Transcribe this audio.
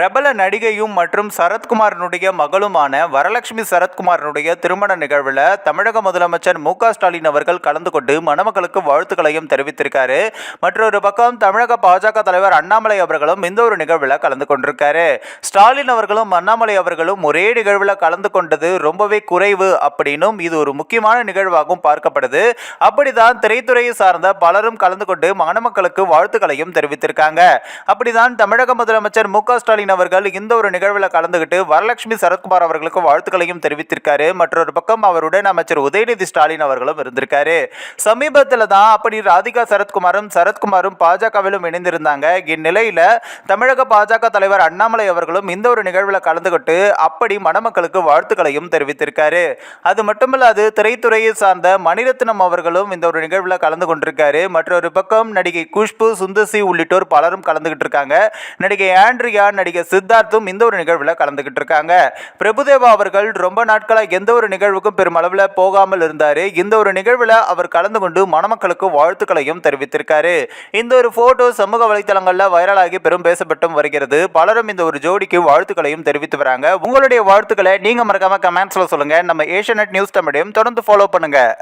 பிரபல நடிகையும் மற்றும் சரத்குமாரனுடைய மகளுமான வரலட்சுமி சரத்குமாரனுடைய திருமண நிகழ்வில் தமிழக முதலமைச்சர் மு ஸ்டாலின் அவர்கள் கலந்து கொண்டு மணமக்களுக்கு வாழ்த்துக்களையும் தெரிவித்திருக்காரு. மற்றொரு பக்கம் தமிழக பாஜக தலைவர் அண்ணாமலை அவர்களும் இந்த ஒரு நிகழ்வில் கலந்து கொண்டிருக்காரு. ஸ்டாலின் அவர்களும் அண்ணாமலை அவர்களும் ஒரே நிகழ்வில் கலந்து கொண்டது ரொம்பவே குறைவு அப்படின்னும் இது ஒரு முக்கியமான நிகழ்வாகவும் பார்க்கப்படுது. அப்படிதான் திரைத்துறையை சார்ந்த பலரும் கலந்து கொண்டு மணமக்களுக்கு வாழ்த்துக்களையும் தெரிவித்திருக்காங்க. அப்படிதான் தமிழக முதலமைச்சர் மு ஸ்டாலின் அவர்கள் இந்த ஒரு நிகழ்வில் கலந்துகிட்டு வரலட்சுமி சரத்குமார் அவர்களுக்கு வாழ்த்துக்களையும் தெரிவித்திருக்காரு. மற்றொரு பக்கம் அவருடன் அமைச்சர் உதயநிதி ஸ்டாலின் அவர்களும் இருந்திருக்காரு. சமீபத்தில் தான் அப்படி ராதிகா சரத்குமாரும் சரத்குமாரும் பாஜகவிலும் இணைந்திருந்தாங்க. இந்நிலையில தமிழக பாஜக தலைவர் அண்ணாமலை அவர்களும் இந்த ஒரு நிகழ்வில் கலந்துகிட்டு அப்படி மணமக்களுக்கு வாழ்த்துக்களையும் தெரிவித்திருக்காரு. அது மட்டுமல்லாது திரைத்துறையை சார்ந்த மணிரத்னம் அவர்களும் இந்த ஒரு நிகழ்வில் கலந்து கொண்டிருக்காரு. மற்றொரு பக்கம் நடிகை குஷ்பு சுந்தசி உள்ளிட்டோர் பலரும் கலந்துகிட்டு இருக்காங்க. நடிகை ஆண்ட்ரியா நடிகை சித்தார்த்தும் இந்த ஒரு நிகழ்வில் கலந்துகிட்டு இருக்காங்க. பிரபுதேவா அவர்கள் ரொம்ப நாட்களாக எந்த ஒரு நிகழ்வுக்கும் பெருமளவில் போகாமல் இருந்தார். இந்த ஒரு நிகழ்வில் அவர் கலந்து கொண்டு மணமக்களுக்கு வாழ்த்துக்களையும் தெரிவித்திருக்காரு. இந்த ஒரு போட்டோ சமூக வலைத்தளங்களில் வைரலாகி பெரும் பேசப்பட்டும் வருகிறது. பலரும் இந்த ஒரு ஜோடிக்கு வாழ்த்துக்களையும் தெரிவித்து வராங்க. உங்களுடைய வாழ்த்துக்களை நீங்கள் மறக்காம கமெண்ட்ஸில் சொல்லுங்கள் நம்ம ஏஷியநெட் நியூஸ் தமிழையும் தொடர்ந்து ஃபாலோ பண்ணுங்கள்